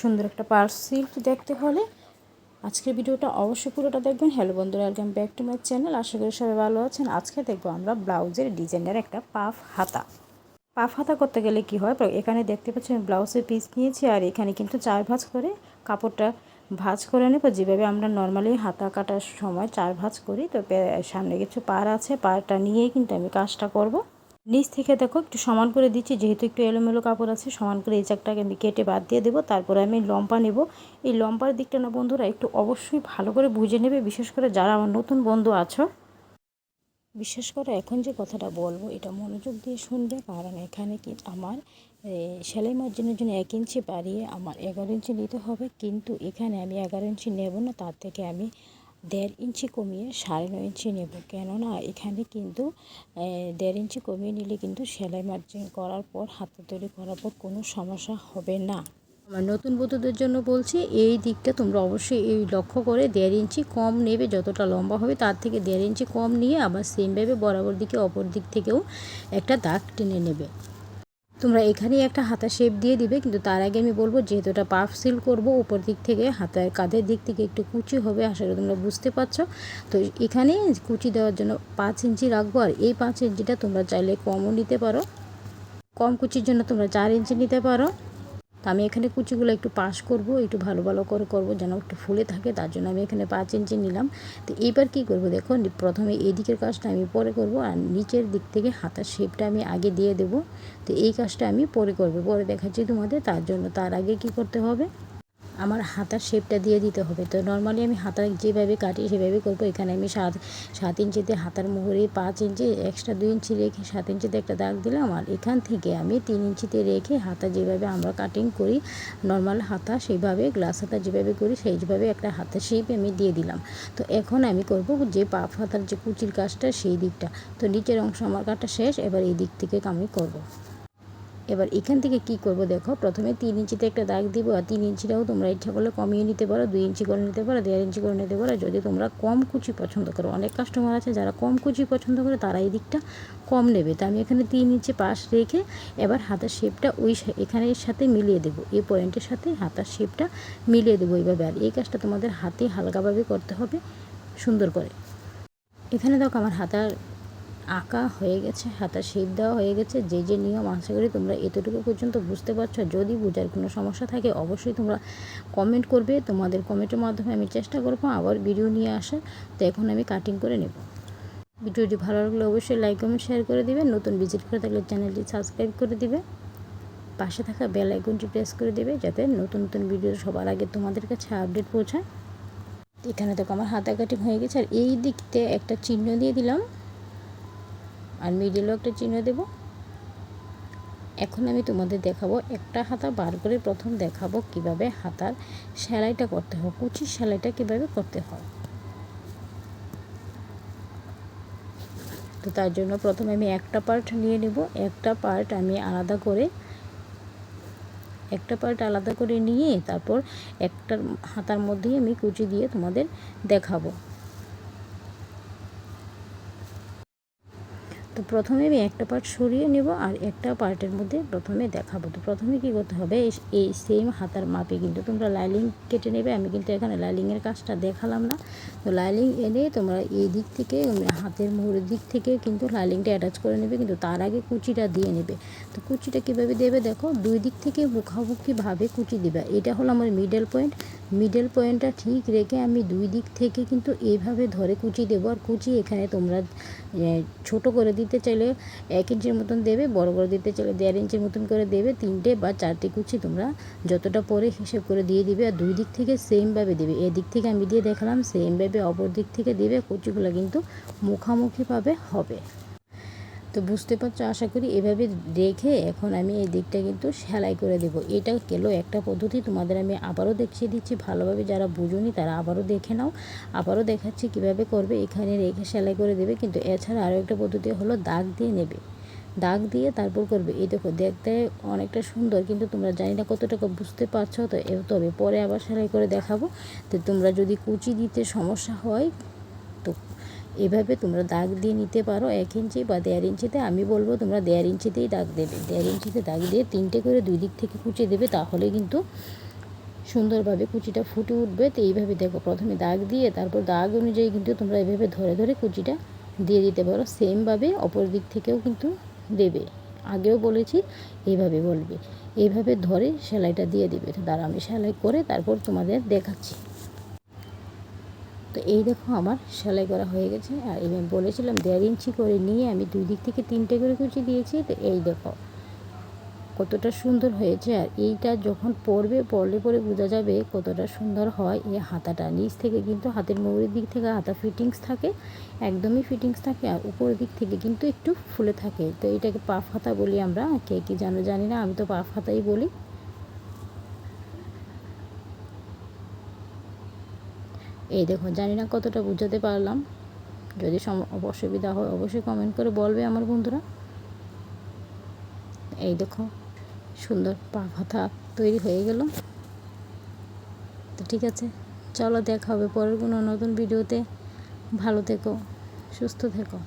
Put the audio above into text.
সুন্দর একটা purse silk দেখতে হলে আজকের ভিডিওটা অবশ্যই পুরোটা দেখবেন। হ্যালো বন্ধুরা welcome back to my channel আশা করি সবাই ভালো আছেন। আজকে দেখব আমরা ব্লাউজের ডিজাইনের একটা পাফ হাতা। পাফ হাতা করতে গেলে কি হয়? এখানে দেখতে পাচ্ছি আমি ব্লাউজের পিস নিয়েছি আর এখানে কিন্তু চার ভাঁজ করে কাপড়টা ভাঁজ করে নেব। যেভাবে আমরা নর্মালি হাতা কাটার সময় চার ভাঁজ করি, তো সামনে কিছু পার আছে পারটা নিয়েই কিন্তু আমি কাজটা করব। নিচ থেকে দেখো একটু সমান করে দিচ্ছি, যেহেতু একটু এলোমেলো কাপড় আছে, সমান করে এই চাকটাকে আমি কেটে বাদ দিয়ে দেবো। তারপরে আমি লম্পা নেব। এই লম্পার দিকটা না বন্ধুরা, একটু অবশ্যই ভালো করে বুঝে নেবে, বিশেষ করে যারা আমার নতুন বন্ধু আছো। বিশেষ করে এখন যে কথাটা বলব, এটা মনোযোগ দিয়ে শুনবে, কারণ এখানে কি আমার সেলাই মার্জিনের জন্য এক ইঞ্চি বাড়িয়ে আমার এগারো ইঞ্চি নিতে হবে। কিন্তু এখানে আমি এগারো ইঞ্চি নেব না, তার থেকে আমি দেড় ইঞ্চি কমিয়ে সাড়ে নয় ইঞ্চি নেব। কেননা এখানে কিন্তু দেড় ইঞ্চি কমিয়ে নিলে কিন্তু সেলাই মার্জিন করার পর, হাতে তৈরি করার পর কোনো সমস্যা হবে না। আমার নতুন বধূদের জন্য বলছি, এই দিকটা তোমরা অবশ্যই এই লক্ষ্য করে দেড় ইঞ্চি কম নেবে, যতটা লম্বা হবে তার থেকে দেড় ইঞ্চি কম নিয়ে আবার সেমভাবে বরাবর দিকে অপর দিক থেকেও একটা দাগ টেনে নেবে। তোমরা এখানেই একটা হাতা শেপ দিয়ে দিবে, কিন্তু তার আগে আমি বলব যেহেতু এটা পাফ সিল করব, উপর দিক থেকে হাতার কাঁধের দিক থেকে একটু কুচি হবে, আশা করি তোমরা বুঝতে পারছ। তো এখানে কুচি দেওয়ার জন্য পাঁচ ইঞ্চি রাখব, আর এই পাঁচ ইঞ্চিটা তোমরা চাইলে কমও নিতে পারো। কম কুচির জন্য তোমরা চার ইঞ্চি নিতে পারো। তো আমি এখানে কুচিগুলো একটু পাশ করব, একটু ভালো ভালো করে করব, যেন একটু ফুলে থাকে, তার জন্য আমি এখানে পাঁচ ইঞ্চি নিলাম। তো এইবার কি করব দেখো প্রথমে এদিকের দিকের কাজটা আমি পরে করব, আর নিচের দিক থেকে হাতার শেপটা আমি আগে দিয়ে দেব। তো এই কাজটা আমি পরে করব, পরে দেখাচ্ছি তোমাদের, তার জন্য তার আগে কি করতে হবে? আমার হাতার শেপটা দিয়ে দিতে হবে। তো নর্মালি আমি হাতা যেভাবে কাটি, সেভাবে করব। এখানে আমি সাত সাত ইঞ্চিতে হাতার মোহরে পাঁচ ইঞ্চি এক্সট্রা দুই ইঞ্চি রেখে, সাত ইঞ্চিতে একটা দাগ দিলাম। আর এখান থেকে আমি তিন ইঞ্চিতে রেখে হাতা যেভাবে আমরা কাটিং করি নর্মাল হাতা সেইভাবে গ্লাস হাতা যেভাবে করি, সেইভাবে একটা হাতের শেপ আমি দিয়ে দিলাম। তো এখন আমি করব যে পাপ হাতার যে কুচির কাজটা, সেই দিকটা। তো নিচের অংশ আমার কাটা শেষ, এবার এই দিক থেকে আমি করব। এবার এখান থেকে কি করব দেখো, প্রথমে তিন ইঞ্চিতে একটা দাগ দিব আর তিন ইঞ্চিটাও তোমরা ইচ্ছা করলে কমিয়ে নিতে পারো, দুই ইঞ্চি করে নিতে পারো, দেড় ইঞ্চি করে নিতে পারো। যদি তোমরা কম কুচি পছন্দ করো, অনেক কাস্টমার আছে যারা কম কুচি পছন্দ করে তারা এই দিকটা কম নেবে। তো আমি এখানে তিন ইঞ্চি পাশ রেখে এবার হাতার শেপটা ওই এখানের সাথে মিলিয়ে দেবো, এই পয়েন্টের সাথে হাতার শেপটা মিলিয়ে দেবো এইভাবে আর এই কাজটা তোমাদের হাতে হালকাভাবে করতে হবে সুন্দর করে। এখানে দেখো আমার হাতার আঁকা হয়ে গেছে, হাতা শেপ দেওয়া হয়ে গেছে, যে যে নিয়ম আশা করি তোমরা এতটুকু পর্যন্ত বুঝতে পারছ। যদি বোঝার কোনো সমস্যা থাকে অবশ্যই তোমরা কমেন্ট করবে, তোমাদের কমেন্টের মাধ্যমে আমি চেষ্টা করব আবার ভিডিও নিয়ে আসার। তো এখন আমি কাটিং করে নেব। ভিডিওটি ভালো লাগলে অবশ্যই লাইক কমেন্ট শেয়ার করে দিবে। নতুন ভিজিট করে থাকলে চ্যানেলটি সাবস্ক্রাইব করে দিবে। পাশে থাকা বেল আইকনটি প্রেস করে দেবে যাতে নতুন নতুন ভিডিও সবার আগে তোমাদের কাছে আপডেট পৌঁছায়। এখানে দেখো আমার হাতা কাটিং হয়ে গেছে। আর এই দিকতে একটা চিহ্ন দিয়ে দিলাম। আর মিডিলও একটা চিহ্ন দেব। এখন আমি তোমাদের দেখাবো একটা হাতা বার করে প্রথম দেখাবো কীভাবে হাতার সেলাইটা করতে হয়, কুচির সেলাইটা কীভাবে করতে হয়। তো তার জন্য প্রথমে আমি একটা পার্ট নিয়ে নেব, একটা পার্ট আমি আলাদা করে, একটা পার্ট আলাদা করে নিয়ে তারপর একটা হাতার মধ্যেই আমি কুচি দিয়ে তোমাদের দেখাবো। প্রথমে আমি একটা পার্ট সরিয়ে নেব আর একটা পার্টের মধ্যে প্রথমে দেখাবো। তো প্রথমে কি করতে হবে? এই সেম হাতার মাপে কিন্তু তোমরা লাইলিং কেটে নেবে। আমি কিন্তু এখানে লাইলিংয়ের কাজটা দেখালাম না। তো লাইলিং এনে তোমরা এই দিক থেকে হাতের মোড়ের দিক থেকে কিন্তু লাইলিংটা অ্যাটাচ করে নেবে। কিন্তু তার আগে কুচিটা দিয়ে নেবে। তো কুচিটা কীভাবে দেবে দেখো? দুই দিক থেকে মুখামুখিভাবে কুচি দিবে। এটা হলো আমার মিডল পয়েন্ট মিডল পয়েন্টটা ঠিক রেখে আমি দুই দিক থেকে কিন্তু এইভাবে ধরে কুচি দেবো। আর কুচি এখানে তোমরা ছোট করে দিতে চাইলে এক ইঞ্চির মতন দেবে, বড় করে দিতে চাইলে দেড় ইঞ্চির মতন করে দেবে। তিনটে বা চারটে কুচি তোমরা যতটা পরে হিসেব করে দিয়ে দিবে আর দুই দিক থেকে সেমভাবে দেবে। এদিক থেকে আমি দিয়ে দেখালাম সেমভাবে অপর দিক থেকে দেবে, কুচিগুলো কিন্তু মুখামুখিভাবে হবে। তো বুঝতে পারছ? আশা করি এভাবে রেখে এখন আমি এই দিকটা কিন্তু সেলাই করে দেব। এটা গেলো একটা পদ্ধতি, তোমাদের আমি আবারও দেখিয়ে দিচ্ছি। ভালোভাবে যারা বুঝুনি তারা আবারও দেখে নাও। আবারও দেখাচ্ছি কীভাবে করবে, এখানে রেখে সেলাই করে দেবে। কিন্তু এছাড়া আরও একটা পদ্ধতি হলো দাগ দিয়ে নেবে। দাগ দিয়ে তারপর করবে। এই দেখো, দেখতে অনেকটা সুন্দর, কিন্তু তোমরা জানি না কতটুকু বুঝতে পারছ। তো তবে পরে আবার সেলাই করে দেখাবো। তো তোমরা যদি কুচি দিতে সমস্যা হয়, তো এভাবে তোমরা দাগ দিয়ে নিতে পারো এক ইঞ্চি বা দেড় ইঞ্চিতে। আমি বলব তোমরা দেড় ইঞ্চিতেই দাগ দেবে। দেড় ইঞ্চিতে দাগ দিয়ে তিনটে করে দুই দিক থেকে কুচে দেবে, তাহলে কিন্তু সুন্দরভাবে কুচিটা ফুটে উঠবে। তো এইভাবে দেখো, প্রথমে দাগ দিয়ে, তারপর দাগ অনুযায়ী কিন্তু তোমরা এভাবে ধরে ধরে কুচিটা দিয়ে দিতে পারো। সেমভাবে অপর দিক থেকেও কিন্তু দেবে। আগেও বলেছি, এইভাবে বলবে। এইভাবে ধরে সেলাইটা দিয়ে দেবে। তো দাঁড়া আমি সেলাই করে তারপর তোমাদের দেখাচ্ছি। তো এই দেখো আমার সেলাই করা হয়ে গেছে। আর আমি বলেছিলাম দেড় ইঞ্চি করে নিয়ে আমি দুই দিক থেকে তিনটে করে কুচি দিয়েছি। তো এই দেখো কতটা সুন্দর হয়েছে। আর এইটা যখন পরবে, পরলে পরে বোঝা যাবে কতটা সুন্দর হয়। এই হাতাটা নিচ থেকে কিন্তু হাতের মোড়ের দিক থেকে হাতা ফিটিংস থাকে, একদমই ফিটিংস থাকে আর উপরের দিক থেকে কিন্তু একটু ফুলে থাকে। তো এটাকে পাফ হাতা বলি আমরা। কে কী জানো জানি না, আমি তো পাফ হাতাই বলি। এই দেখো জানি না কতটা বুঝাতে পারলাম। যদি অসুবিধা হয় অবশ্যই কমেন্ট করে বলবে আমার বন্ধুরা। এই দেখো সুন্দর পা ভাতা তৈরি হয়ে গেল। তো ঠিক আছে, চলো দেখা হবে পরের কোনো নতুন ভিডিওতে। ভালো থেকো, সুস্থ থেকো।